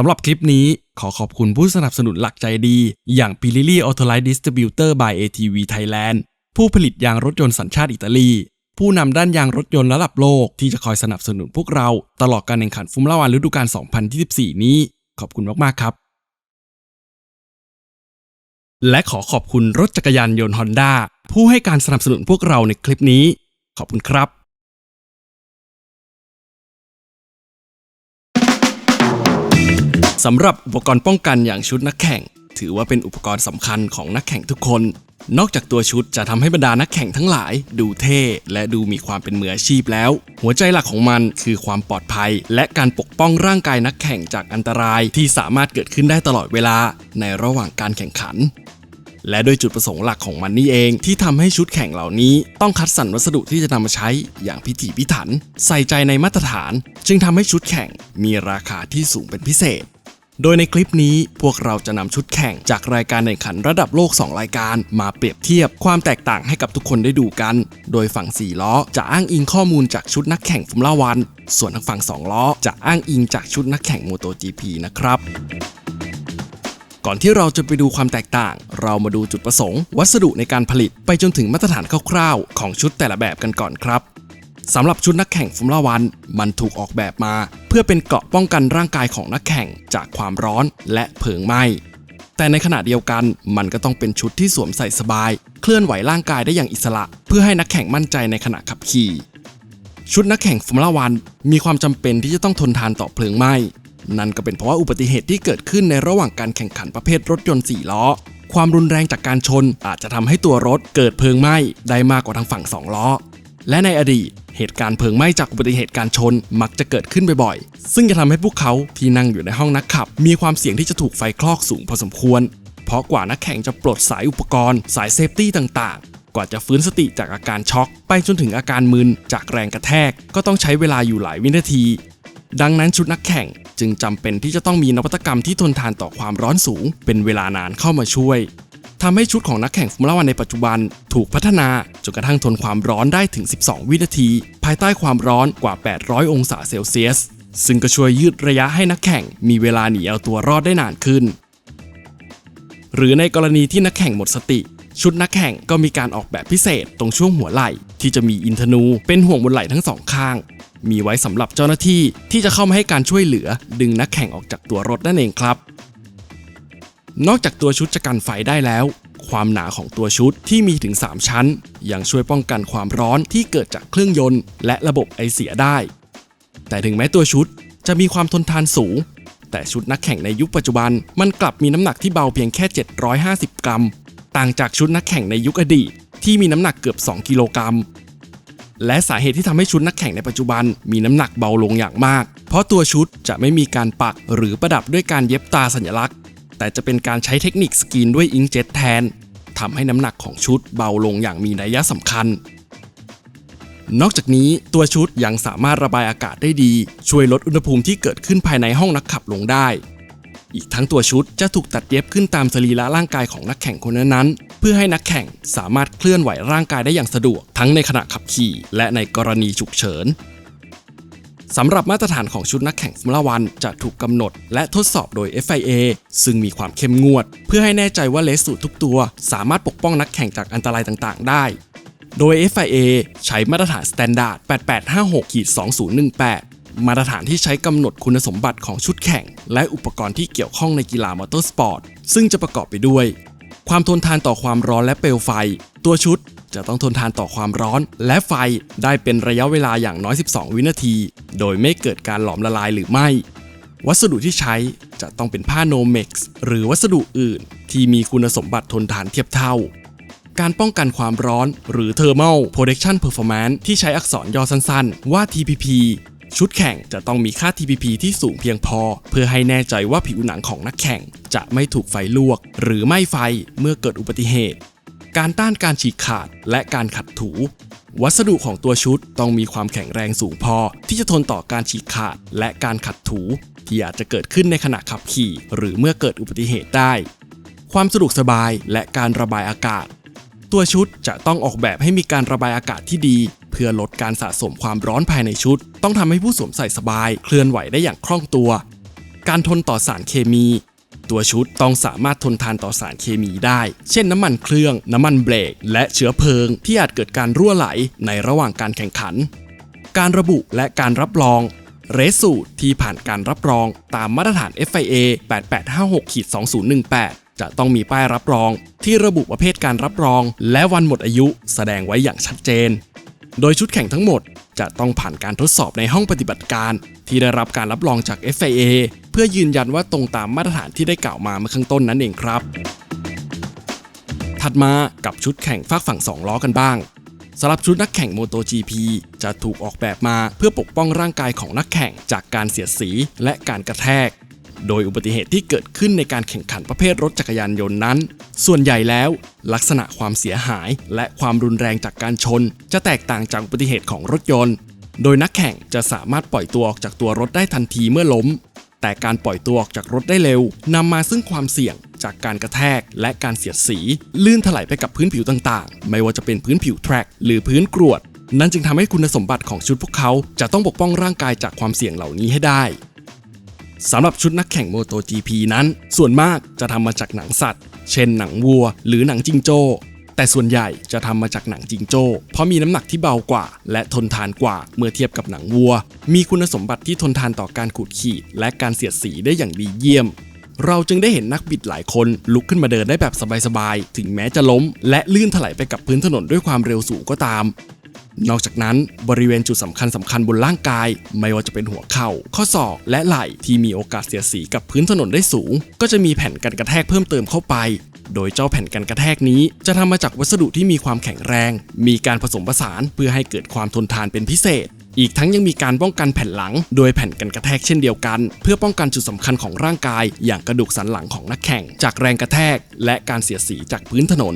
สำหรับคลิปนี้ขอขอบคุณผู้สนับสนุนหลักใจดี อย่าง Pirelli Autolite Distributor by ATV Thailand ผู้ผลิตยางรถยนต์สัญชาติอิตาลี ผู้นำด้านยางรถยนต์ระดับโลกที่จะคอยสนับสนุนพวกเรา ตลอดการแข่งขันฟุมล่าวันฤดูกาล 2024 นี้ ขอบคุณมาก ๆ ครับ และขอขอบคุณรถจักรยานยนต์ Honda ผู้ให้การสนับสนุนพวกเราในคลิปนี้ ขอบคุณครับ สำหรับอุปกรณ์ป้องกันอย่างชุดนักแข่ง ถือว่าเป็นอุปกรณ์สำคัญของนักแข่งทุกคน นอกจากตัวชุดจะทำให้บรรดานักแข่งทั้งหลาย ดูเท่และดูมีความเป็นมืออาชีพแล้ว หัวใจหลักของมันคือความปลอดภัย และการปกป้องร่างกายนักแข่งจากอันตรายที่สามารถเกิดขึ้นได้ตลอดเวลา ในระหว่างการแข่งขันและโดยจุดประสงค์หลักของมันนี่เองที่ทำให้ชุดแข่งเหล่านี้ ต้องคัดสรรวัสดุที่จะนำมาใช้อย่างพิถีพิถัน ใส่ใจในมาตรฐาน จึงทำให้ชุดแข่งมีราคาที่สูงเป็นพิเศษ โดยในคลิปนี้พวกเราจะนำชุดแข่งจากรายการแข่งขันระดับโลก 2 รายการ มาเปรียบเทียบความแตกต่างให้กับทุกคนได้ดูกัน โดยฝั่ง 4 ล้อจะอ้างอิงข้อมูลจากชุดนักแข่งฟอร์มูล่าวัน ส่วนทางฝั่ง 2 ล้อจะอ้างอิงจากชุดนักแข่ง MotoGP นะครับก่อนที่เราจะไปดูความแตกต่าง เรามาดูจุดประสงค์ วัสดุในการผลิตไปจนถึงมาตรฐานคร่าวๆ ของชุดแต่ละแบบกันก่อนครับ สำหรับชุดนักแข่งฟอร์มูล่าวัน มันถูกออกแบบมา เพื่อเป็นเกราะป้องกันร่างกายของนักแข่งจากความร้อนและเพลิงไหม้แต่ในขณะเดียวกันมันก็ต้องเป็นชุดที่สวมใส่สบาย เคลื่อนไหวร่างกายได้อย่างอิสระ เพื่อให้นักแข่งมั่นใจในขณะขับขี่ ชุดนักแข่งฟอร์มูล่าวันมีความจำเป็นที่จะต้องทนทานต่อเพลิงไหม้นั่นก็เป็นเพราะว่าอุบัติเหตุที่เกิดขึ้นในระหว่างการแข่งขันประเภทรถยนต์4ล้อ ความรุนแรงจากการชนอาจจะทำให้ตัวรถเกิดเพลิงไหม้ได้มากกว่าทางฝั่ง 2 ล้อ และในอดีต เหตุการณ์เพลิงไหม้จากอุบัติเหตุการชนมักจะเกิดขึ้นบ่อยๆ ซึ่งจะทำให้พวกเขาที่นั่งอยู่ในห้องนักขับ มีความเสี่ยงที่จะถูกไฟคลอกสูงพอสมควร เพราะกว่านักแข่งจะปลดสายอุปกรณ์ สายเซฟตี้ต่างๆ กว่าจะฟื้นสติจากอาการช็อก ไปจนถึงอาการมึนจากแรงกระแทก ก็ต้องใช้เวลาอยู่หลายวินาที ดังนั้นชุดนักแข่งจึงจำเป็นที่จะต้องมีนวัตกรรมที่ทนทานต่อความร้อนสูง เป็นเวลานานเข้ามาช่วย ทำให้ชุดของนักแข่งฟอร์มูล่าวันในปัจจุบัน ถูกพัฒนาจนกระทั่งทนความร้อนได้ถึง 12 วินาที ภายใต้ความร้อนกว่า 800 องศาเซลเซียส ซึ่งก็ช่วยยืดระยะให้นักแข่งมีเวลาหนีเอาตัวรอดได้นานขึ้น หรือในกรณีที่นักแข่งหมดสติ ชุดนักแข่งก็มีการออกแบบพิเศษตรงช่วงหัวไหล่ ที่จะมีอินทนูเป็นห่วงบนไหล่ทั้งสองข้าง มีไว้สำหรับเจ้าหน้าที่ที่จะเข้ามาให้การช่วยเหลือ ดึงนักแข่งออกจากตัวรถนั่นเองครับ นอกจากตัวชุดจะกันไฟได้แล้ว ความหนาของตัวชุดที่มีถึง 3 ชั้น ยังช่วยป้องกันความร้อนที่เกิดจากเครื่องยนต์ และระบบไอเสียได้ แต่ถึงแม้ตัวชุดจะมีความทนทานสูง แต่ชุดนักแข่งในยุคปัจจุบัน มันกลับมีน้ำหนักที่เบาเพียงแค่ 750 กรัม ต่างจากชุดนักแข่งในยุคอดีตที่มีน้ำหนักเกือบ 2 กิโลกรัม และสาเหตุที่ทำให้ชุดนักแข่งในปัจจุบัน มีน้ำหนักเบาลงอย่างมาก เพราะตัวชุดจะไม่มีการปักหรือประดับด้วยการเย็บตาสัญลักษณ์ แต่จะเป็นการใช้เทคนิคสกรีนด้วยอิงเจ็ตแทนทำให้น้ำหนักของชุดเบาลงอย่างมีนัยสำคัญ นอกจากนี้ตัวชุดยังสามารถระบายอากาศได้ดี ช่วยลดอุณหภูมิที่เกิดขึ้นภายในห้องนักขับลงได้ อีกทั้งตัวชุดจะถูกตัดเย็บขึ้นตามสรีระร่างกายของนักแข่งคนนั้นๆเพื่อให้นักแข่งสามารถเคลื่อนไหวร่างกายได้อย่างสะดวกทั้งในขณะขับขี่ และในกรณีฉุกเฉิน สำหรับมาตรฐานของชุดนักแข่งฟอร์มูล่าวันจะถูกกำหนด และทดสอบโดย FIA ซึ่งมีความเข้มงวด เพื่อให้แน่ใจว่าเลสสูตรทุกตัว สามารถปกป้องนักแข่งจากอันตรายต่างๆ ได้ โดย FIA ใช้มาตรฐาน Standard 8856-2018มาตรฐานที่ใช้กำหนดคุณสมบัติของชุดแข่ง และอุปกรณ์ที่เกี่ยวข้องในกีฬามอเตอร์สปอร์ต ซึ่งจะประกอบไปด้วย ความทนทานต่อความร้อนและเปลวไฟ ตัวชุดจะต้องทนทานต่อความร้อนและไฟได้เป็นระยะเวลาอย่างน้อย 12 วินาที โดยไม่เกิดการหลอมละลายหรือไม่ วัสดุที่ใช้จะต้องเป็นผ้าโนเม็กซ์หรือวัสดุอื่น ที่มีคุณสมบัติทนทานเทียบเท่า การป้องกันความร้อนหรือ Thermal Protection Performance ที่ใช้อักษรย่อสั้นๆ ว่า TPP ชุดแข่งจะต้องมีค่า TPP ที่สูงเพียงพอ เพื่อให้แน่ใจว่าผิวหนังของนักแข่ง จะไม่ถูกไฟลวก หรือไหม้ไฟเมื่อเกิดอุบัติเหตุ การต้านการฉีกขาดและการขัดถู วัสดุของตัวชุดต้องมีความแข็งแรงสูงพอ ที่จะทนต่อการฉีกขาดและการขัดถู ที่อาจจะเกิดขึ้นในขณะขับขี่ หรือเมื่อเกิดอุบัติเหตุได้ ความสะดวกสบายและการระบายอากาศตัวชุดจะต้องออกแบบให้มีการระบายอากาศที่ดี พื่อลดการสะสมความร้อนภายในชุด ต้องทำให้ผู้สวมใส่สบาย เคลื่อนไหวได้อย่างคล่องตัว การทนต่อสารเคมี ตัวชุดต้องสามารถทนทานต่อสารเคมีได้ เช่นน้ำมันเครื่อง น้ำมันเบรก และเชื้อเพลิง ที่อาจเกิดการรั่วไหลในระหว่างการแข่งขัน การระบุและการรับรองเรสูตรที่ผ่านการรับรองตามมาตรฐาน FIA 8856-2018 จะต้องมีป้ายรับรอง ที่ระบุประเภทการรับรอง และวันหมดอายุแสดงไว้อย่างชัดเจน โดยชุดแข่งทั้งหมดจะต้องผ่านการทดสอบในห้องปฏิบัติการ ที่ได้รับการรับรองจาก FIA เพื่อยืนยันว่าตรงตามมาตรฐานที่ได้กล่าวมาเมื่อข้างต้นนั่นเองครับ ถัดมากับชุดแข่งฝากฝั่ง 2 ล้อกันบ้างสำหรับชุดนักแข่ง MotoGP จะถูกออกแบบมาเพื่อปกป้องร่างกายของนักแข่งจากการเสียดสีและการกระแทก โดยอุบัติเหตุที่เกิดขึ้นในการแข่งขันประเภทรถจักรยานยนต์นั้น ส่วนใหญ่แล้ว ลักษณะความเสียหายและความรุนแรงจากการชน จะแตกต่างจากอุบัติเหตุของรถยนต์ โดยนักแข่งจะสามารถปล่อยตัวออกจากตัวรถได้ทันทีเมื่อล้ม แต่การปล่อยตัวออกจากรถได้เร็วนำมาซึ่งความเสี่ยงจากการกระแทกและการเสียดสี ลื่นถลายไปกับพื้นผิวต่างๆ ไม่ว่าจะเป็นพื้นผิวแทร็กหรือพื้นกรวด นั่นจึงทำให้คุณสมบัติของชุดพวกเขา จะต้องปกป้องร่างกายจากความเสี่ยงเหล่านี้ให้ได้ สำหรับชุดนักแข่ง MotoGP นั้น ส่วนมากจะทำมาจากหนังสัตว์ เช่นหนังวัว หรือหนังจิงโจ้ แต่ส่วนใหญ่จะทำมาจากหนังจิงโจ้ เพราะมีน้ำหนักที่เบากว่า และทนทานกว่าเมื่อเทียบกับหนังวัว มีคุณสมบัติที่ทนทานต่อการขูดขีด และการเสียดสีได้อย่างดีเยี่ยม เราจึงได้เห็นนักบิดหลายคนลุกขึ้นมาเดินได้แบบสบายๆ ถึงแม้จะล้ม และลื่นถลายไปกับพื้นถนนด้วยความเร็วสูงก็ตาม นอกจากนั้นบริเวณจุดสำคัญสำคัญบนร่างกาย ไม่ว่าจะเป็นหัวเข่า ข้อศอก และไหล่ที่มีโอกาสเสียสีกับพื้นถนนได้สูง ก็จะมีแผ่นกันกระแทกเพิ่มเติมเข้าไป โดยเจ้าแผ่นกันกระแทกนี้ จะทำมาจากวัสดุที่มีความแข็งแรง มีการผสมผสานเพื่อให้เกิดความทนทานเป็นพิเศษ อีกทั้งยังมีการป้องกันแผ่นหลัง โดยแผ่นกันกระแทกเช่นเดียวกัน เพื่อป้องกันจุดสำคัญของร่างกาย อย่างกระดูกสันหลังของนักแข่ง จากแรงกระแทก และการเสียสีจากพื้นถนน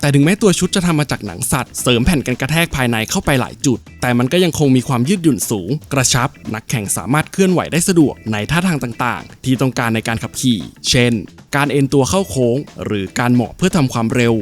แต่ถึงแม้ตัวชุดจะทำมาจากหนังสัตว์เสริมแผ่นกันกระแทกภายในเข้าไปหลายจุด แต่มันก็ยังคงมีความยืดหยุ่นสูง กระชับ นักแข่งสามารถเคลื่อนไหวได้สะดวกในท่าทางต่างๆ ที่ต้องการในการขับขี่ เช่น การเอ็นตัวเข้าโค้ง หรือการเหมาะเพื่อทำความเร็ว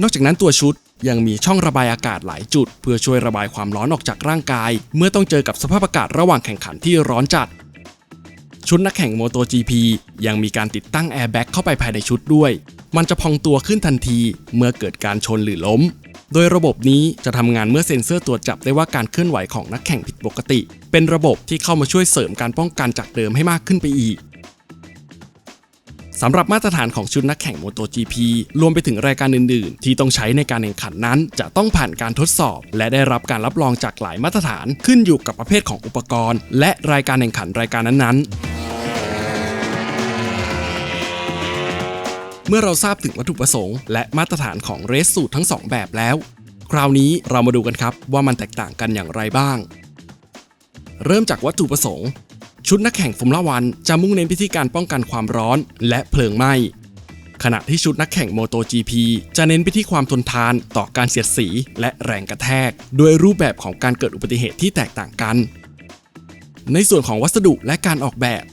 นอกจากนั้นตัวชุดยังมีช่องระบายอากาศหลายจุด เพื่อช่วยระบายความร้อนออกจากร่างกาย เมื่อต้องเจอกับสภาพอากาศระหว่างแข่งขันที่ร้อนจัด ชุดนักแข่ง MotoGP ยังมีการติดตั้งแอร์แบ็กเข้าไปภายในชุดด้วย มันจะพองตัวขึ้นทันทีเมื่อเกิดการชนหรือล้ม โดยระบบนี้จะทำงานเมื่อเซ็นเซอร์ตรวจจับได้ว่าการเคลื่อนไหวของนักแข่งผิดปกติ เป็นระบบที่เข้ามาช่วยเสริมการป้องกันจากเดิมให้มากขึ้นไปอีกสำหรับมาตรฐานของชุดนักแข่ง MotoGP รวมไปถึงรายการอื่น ๆ ที่ต้องใช้ในการแข่งขันนั้น จะต้องผ่านการทดสอบ และได้รับการรับรองจากหลายมาตรฐานขึ้นอยู่กับประเภทของอุปกรณ์ และรายการแข่งขันรายการนั้น ๆ เมื่อเราทราบถึงวัตถุประสงค์และมาตรฐานของเรสสูตรทั้งสองแบบแล้ว คราวนี้เรามาดูกันครับว่ามันแตกต่างกันอย่างไรบ้าง เริ่มจากวัตถุประสงค์ ชุดนักแข่งฟอร์มูล่าวันจะมุ่งเน้นพิธีการป้องกันความร้อนและเพลิงไหม้ขณะที่ชุดนักแข่ง MotoGP จะเน้นไปที่ความทนทานต่อการเสียดสีและแรงกระแทก โดยรูปแบบของการเกิดอุบัติเหตุที่แตกต่างกัน ในส่วนของวัสดุและการออกแบบ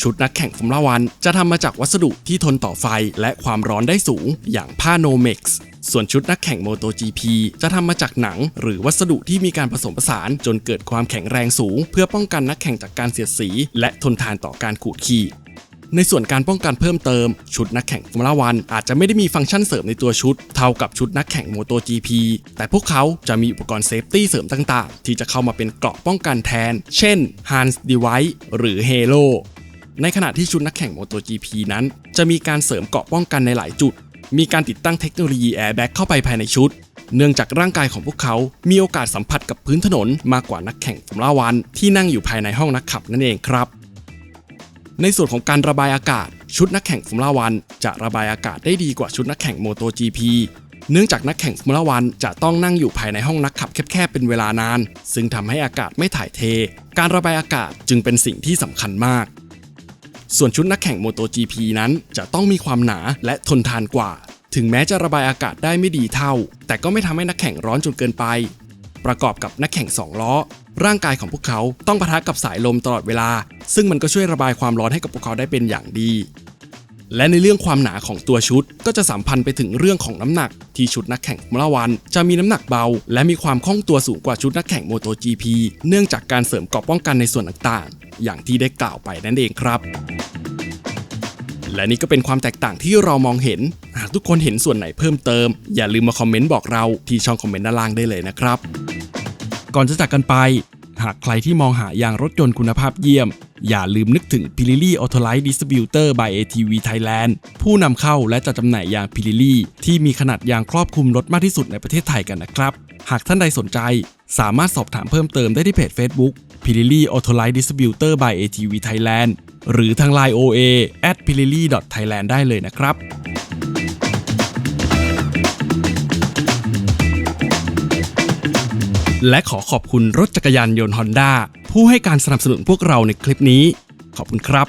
ชุดนักแข่งฟอร์มูล่าวันจะทำมาจากวัสดุที่ทนต่อไฟและความร้อนได้สูงอย่างผ้าโนเม็กซ์ส่วนชุดนักแข่ง MotoGP จะทำมาจากหนัง หรือวัสดุที่มีการผสมผสานจนเกิดความแข็งแรงสูง เพื่อป้องกันนักแข่งจากการเสียดสี และทนทานต่อการขูดขีดในส่วนการป้องกันเพิ่มเติม ชุดนักแข่งฟอร์มูล่าวันอาจจะไม่ได้มีฟังก์ชันเสริมในตัวชุด เท่ากับชุดนักแข่ง MotoGP แต่พวกเขาจะมีอุปกรณ์เซฟตี้เสริมต่างๆ ที่จะเข้ามาเป็นเกราะป้องกันแทน เช่น Hans Device หรือ Halo ในขณะที่ชุดนักแข่ง MotoGP นั้น จะมีการเสริมเกราะป้องกันในหลายจุด มีการติดตั้งเทคโนโลยีแอร์แบ็กเข้าไปภายในชุด เนื่องจากร่างกายของพวกเขา มีโอกาสสัมผัสกับพื้นถนนมากกว่านักแข่งฟอร์มูล่าวันที่นั่งอยู่ภายในห้องนักขับนั่นเองครับ ในส่วนของการระบายอากาศ ชุดนักแข่งฟอร์มูล่าวันจะระบายอากาศได้ดีกว่าชุดนักแข่ง MotoGP เนื่องจากนักแข่งฟอร์มูล่าวันจะต้องนั่งอยู่ภายในห้องนักขับแคบๆเป็นเวลานาน ซึ่งทำให้อากาศไม่ถ่ายเท การระบายอากาศจึงเป็นสิ่งที่สำคัญมาก ส่วนชุดนักแข่ง MotoGP นั้นจะต้องมีความหนาและทนทานกว่า ถึงแม้จะระบายอากาศได้ไม่ดีเท่า แต่ก็ไม่ทำให้นักแข่งร้อนจนเกินไป ประกอบกับนักแข่ง 2 ล้อ ร่างกายของพวกเขาต้องปะทะกับสายลมตลอดเวลา ซึ่งมันก็ช่วยระบายความร้อนให้กับพวกเขาได้เป็นอย่างดี และในเรื่องความหนาของตัวชุด ก็จะสัมพันธ์ไปถึงเรื่องของน้ำหนัก ที่ชุดนักแข่งฟอร์มูล่าวัน จะมีน้ำหนักเบา และมีความคล่องตัวสูงกว่าชุดนักแข่ง MotoGP เนื่องจากการเสริมเกราะป้องกันในส่วนต่างๆ อย่างที่ได้กล่าวไปนั่นเองครับ และนี่ก็เป็นความแตกต่างที่เรามองเห็น หากทุกคนเห็นส่วนไหนเพิ่มเติม อย่าลืมมาคอมเมนต์บอกเราที่ช่องคอมเมนต์ด้านล่างได้เลยนะครับก่อนจะจากกันไป หากใครที่มองหายางรถยนต์คุณภาพเยี่ยม อย่าลืมนึกถึง Pirelli Autolite Distributor by ATV Thailand ผู้นำเข้าและจัดจำหน่ายยาง Pirelli ที่มีขนาดยางครอบคลุมรถมากที่สุดในประเทศไทยกันนะครับ หากท่านใดสนใจ สามารถสอบถามเพิ่มเติมได้ที่เพจ Facebook Pirelli Autolite Distributor by ATV Thailand หรือทาง Line OA at pirelli thailand ได้เลยนะครับ และขอขอบคุณรถจักรยานยนต์ Honda ผู้ให้การสนับสนุนพวกเราในคลิปนี้ ขอบคุณครับ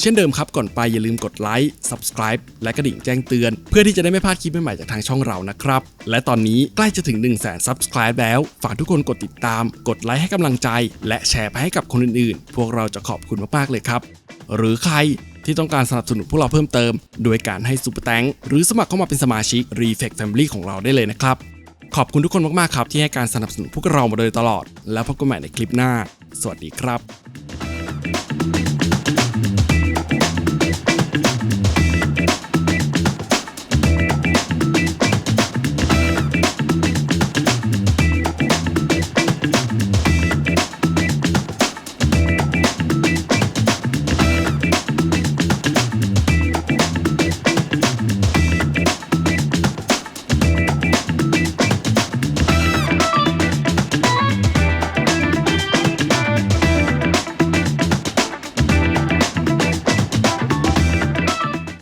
เช่นเดิมครับก่อนไปอย่าลืมกดไลค์ Subscribe และกระดิ่งแจ้งเตือน เพื่อที่จะได้ไม่พลาดคลิปใหม่ๆจากทางช่องเรานะครับ และตอนนี้ใกล้จะถึง 1 0 0 0 0แสน Subscribe แล้ว ฝากทุกคนกดติดตาม กดไลค์ให้กำลังใจ และแชร์ไปให้กับคนอื่นๆ พวกเราจะขอบคุณมากๆเลยครับ หรือใคร ที่ต้องการสนับสนุนพวกเราเพิ่มเติม โดยการให้ซูเปอร์แตงหรือสมัครเข้ามาเป็นสมาชิก Reflect Family ของเราได้เลยนะครับ ขอบคุณทุกคนมากๆครับที่ให้การสนับสนุนพวกเรามาโดยตลอด แล้วพบกันใหม่ในคลิปหน้า สวัสดีครับ